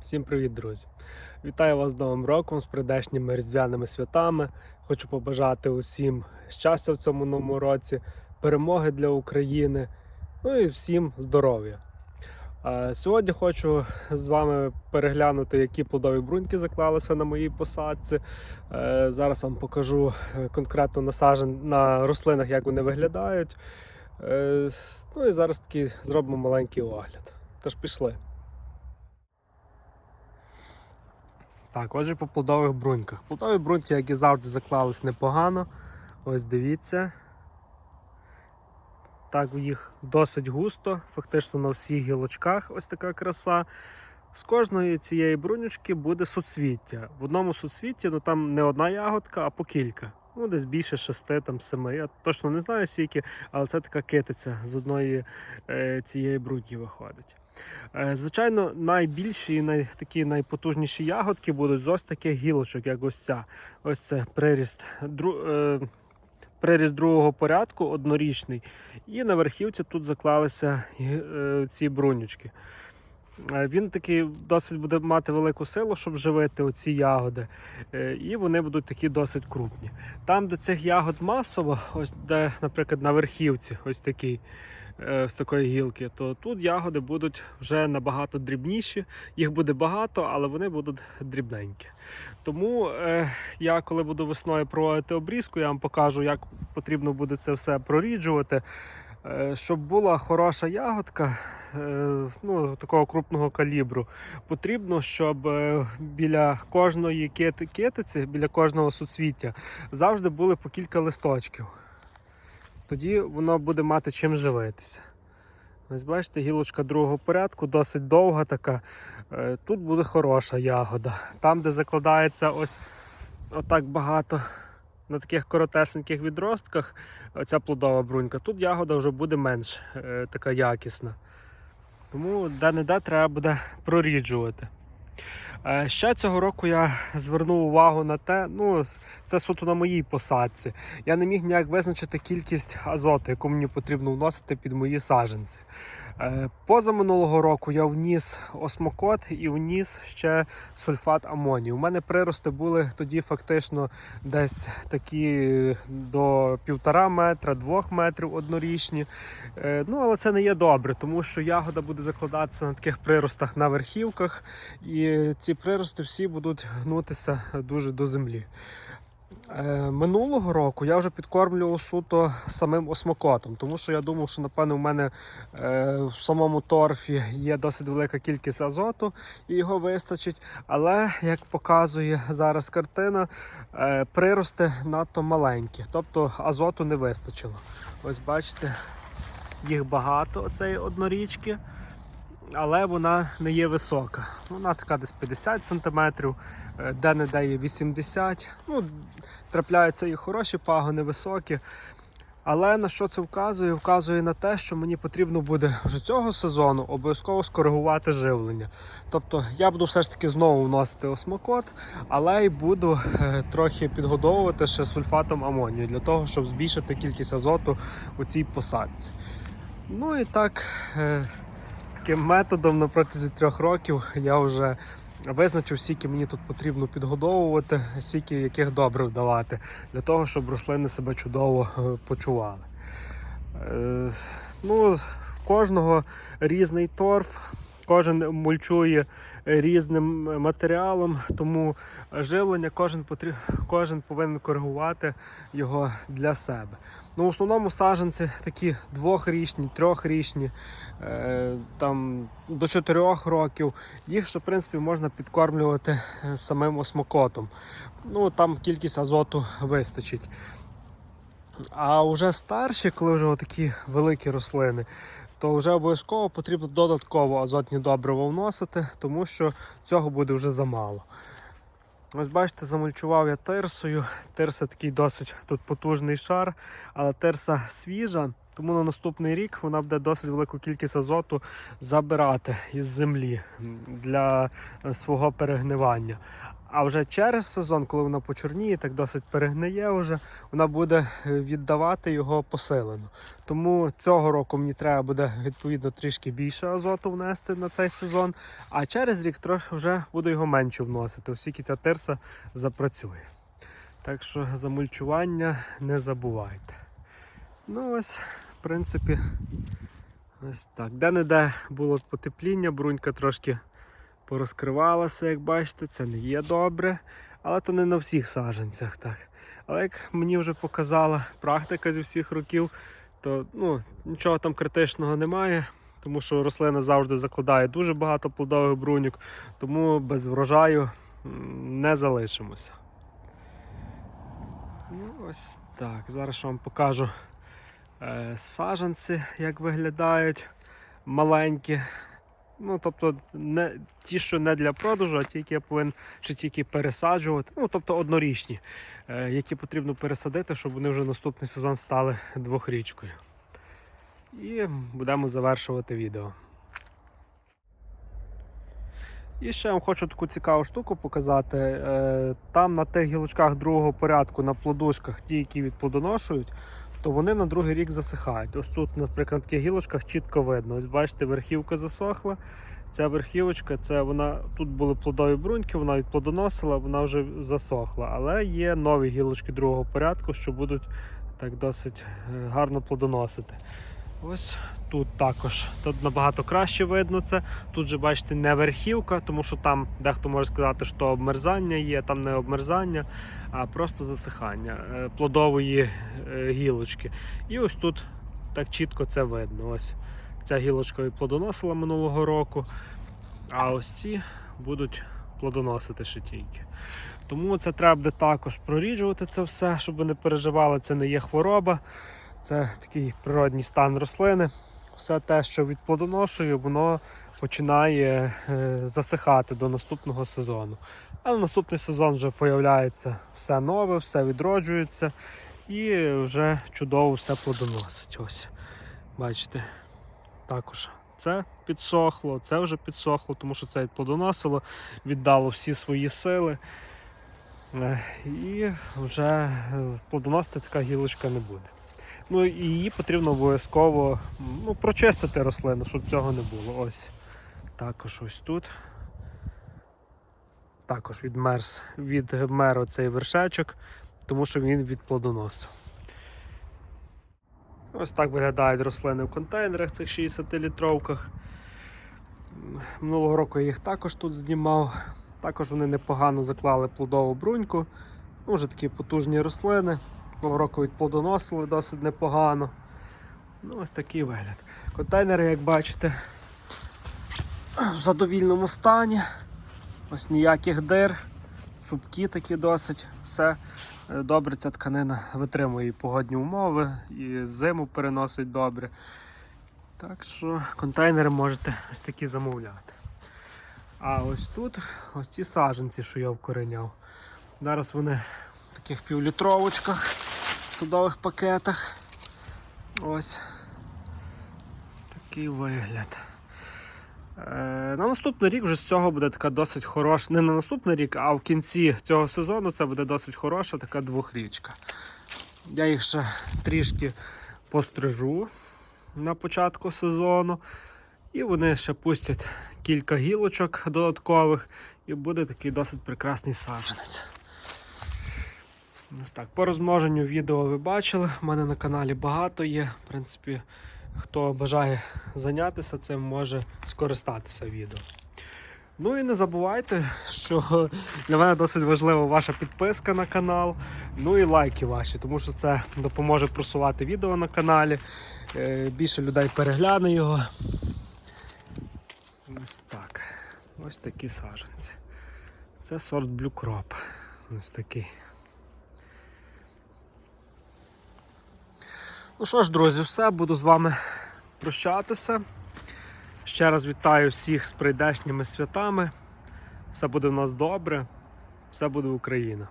Всім привіт, друзі! Вітаю вас з Новим роком з прийдешніми різдвяними святами. Хочу побажати усім щастя в цьому новому році, перемоги для України, ну і всім здоров'я. Сьогодні хочу з вами переглянути, які плодові бруньки заклалися на моїй посадці. Е, Зараз вам покажу е, конкретно насаджен на рослинах, як вони виглядають. Е, Ну і зараз таки зробимо маленький огляд. Тож пішли. Так, отже, по плодових бруньках. Плодові бруньки, як і завжди, заклались непогано. Ось дивіться. Так, їх досить густо, фактично на всіх гілочках ось така краса. З кожної цієї брунючки буде суцвіття. В одному суцвітті ну, там не одна ягодка, а по кілька. Ну, десь більше шести, там семи. Я точно не знаю скільки, але це така китиця з одної е, цієї бруньки виходить. Е, Звичайно, найбільші і най, такі найпотужніші ягодки будуть з ось таких гілочок, як ось ця. Ось це приріст, дру, е, приріст другого порядку, однорічний. І на верхівці тут заклалися е, ці брунючки. Е, Він такий досить буде мати велику силу, щоб живити оці ягоди. Е, І вони будуть такі досить крупні. Там, де цих ягод масово, ось де, наприклад, на верхівці, ось такий. е, З такої гілки, то тут ягоди будуть вже набагато дрібніші. Їх буде багато, але вони будуть дрібненькі. Тому я, коли буду весною проводити обрізку, я вам покажу, як потрібно буде це все проріджувати. Е, щоб була хороша ягодка е, ну, такого крупного калібру, потрібно, щоб е, біля кожної кити- китиці, біля кожного суцвіття завжди були по кілька листочків. Тоді воно буде мати чим живитися. Ось бачите, гілочка другого порядку, досить довга така. Тут буде хороша ягода. Там, де закладається ось отак багато на таких коротесеньких відростках, оця плодова брунька, тут ягода вже буде менш е, така якісна. Тому де-не-де треба буде проріджувати. Е, Ще цього року я звернув увагу на те, ну це суто на моїй посадці. Я не міг ніяк визначити кількість азоту, яку мені потрібно вносити під мої саджанці. Е, Поза минулого року я вніс осмокот і вніс ще сульфат амонію. У мене прирости були тоді фактично десь такі до півтора метра, двох метрів однорічні. Е, Ну, але це не є добре, тому що ягода буде закладатися на таких приростах на верхівках, і ці прирости всі будуть гнутися дуже до землі. Е, Минулого року я вже підкормлював суто самим осмокотом, тому що я думав, що напевно в мене е, в самому торфі є досить велика кількість азоту і його вистачить. Але як показує зараз картина, е, прирости надто маленькі, тобто азоту не вистачило. Ось бачите, їх багато оцеї однорічки, але вона не є висока. Вона така десь 50 см, де-не-де є 80 Ну, трапляються і хороші пагони, високі. Але на що це вказує? Вказує на те, що мені потрібно буде вже цього сезону обов'язково скоригувати живлення. Тобто я буду все ж таки знову вносити осмокот, але й буду е, трохи підгодовувати ще сульфатом амонію для того, щоб збільшити кількість азоту у цій посадці. Ну і так, е, таким методом на протязі трьох років я вже визначив, скільки мені тут потрібно підгодовувати, скільки яких добрив давати, для того, щоб рослини себе чудово е, почували. Е, Ну, кожного різний торф, кожен мульчує різним матеріалом, тому живлення кожен, потріб... кожен повинен коригувати його для себе. Ну, в основному саджанці такі двохрічні, трьохрічні, е, там до чотирьох років. Їх ще, в принципі, можна підкормлювати е, самим осмокотом. Ну, там кількість азоту вистачить. А вже старші, коли вже такі великі рослини, то вже обов'язково потрібно додатково азотні добрива вносити, тому що цього буде вже замало. Ось бачите, замульчував я тирсою. Тирса такий досить тут потужний шар, але тирса свіжа, тому на наступний рік вона буде досить велику кількість азоту забирати із землі для свого перегнивання. А вже через сезон, коли вона почорніє, так досить перегниє, вже, вона буде е, віддавати його посилено. Тому цього року мені треба буде відповідно трішки більше азоту внести на цей сезон, а через рік трохи вже буду його менше вносити, оскільки ця тирса запрацює. Так що за мульчування не забувайте. Ну ось, в принципі, ось так. Де-не-де було потепління, брунька трошки порозкривалася, як бачите, це не є добре. Але то не на всіх саджанцях так. Але як мені вже показала практика зі всіх років, то ну, нічого там критичного немає, тому що рослина завжди закладає дуже багато плодових бруньок, тому без врожаю не залишимося. Ну, ось так. Зараз вам покажу е, саджанці, як виглядають маленькі. Ну, тобто, не, ті, що не для продажу, а ті, які я повинен чи тільки пересаджувати. Ну, тобто однорічні, е, які потрібно пересадити, щоб вони вже наступний сезон стали двохрічкою. І будемо завершувати відео. І ще вам хочу таку цікаву штуку показати. Е, Там на тих гілочках другого порядку, на плодушках, ті, які відплодоношують, то вони на другий рік засихають. Ось тут, наприклад, на гілочках чітко видно. Ось бачите, верхівка засохла. Ця верхівочка, це вона тут були плодові бруньки, вона відплодоносила, вона вже засохла. Але є нові гілочки другого порядку, що будуть так досить е, гарно плодоносити. Ось тут також. Тут набагато краще видно це. Тут же бачите не верхівка, тому що там дехто може сказати, що обмерзання є, там не обмерзання, а просто засихання е, плодової е, гілочки. І ось тут так чітко це видно. Ось ця гілочка і плодоносила минулого року, а ось ці будуть плодоносити ще тільки. Тому це треба буде також проріджувати це все, щоб не переживали, це не є хвороба. Це такий природній стан рослини. Все те, що відплодоношує, воно починає е, засихати до наступного сезону. Але наступний сезон вже появляється все нове, все відроджується і вже чудово все плодоносить. Ось, бачите, також це підсохло, це вже підсохло, тому що це відплодоносило, віддало всі свої сили. Е, І вже е, плодоносити така гілочка не буде. Ну і її потрібно обов'язково ну, прочистити рослину, щоб цього не було. Ось. Також ось тут. Також відмерз, відмер оцей вершечок, тому що він від плодоносив. Ось так виглядають рослини в контейнерах цих 60-літровках. Минулого року я їх також тут знімав. Також вони непогано заклали плодову бруньку. Ну, Вже такі потужні рослини. Того року відплодоносили досить непогано. Ну, ось такий вигляд. Контейнери, як бачите, в задовільному стані. Ось ніяких дир, цупкі такі досить. Все е, добре, ця тканина витримує і погодні умови, і зиму переносить добре. Так що контейнери можете ось такі замовляти. А ось тут ось ці саджанці, що я вкореняв. Зараз вони в таких півлітровочках, судових пакетах. Ось такий вигляд. Е, на наступний рік вже з цього буде така досить хороша. Не на наступний рік, а в кінці цього сезону це буде досить хороша така двохрічка. Я їх ще трішки пострижу на початку сезону. І вони ще пустять кілька гілочок додаткових, і буде такий досить прекрасний саджанець. Ось так. По розмноженню відео ви бачили. У мене на каналі багато є. В принципі, хто бажає зайнятися цим, може скористатися відео. Ну і не забувайте, що для мене досить важлива ваша підписка на канал, ну і лайки ваші, тому що це допоможе просувати відео на каналі. Е, Більше людей перегляне його. Ось так. Ось такі саджанці. Це сорт Blue Crop. Ось такий. Ну що ж, друзі, все, буду з вами прощатися. Ще раз вітаю всіх з прийдешніми святами. Все буде в нас добре, все буде Україна.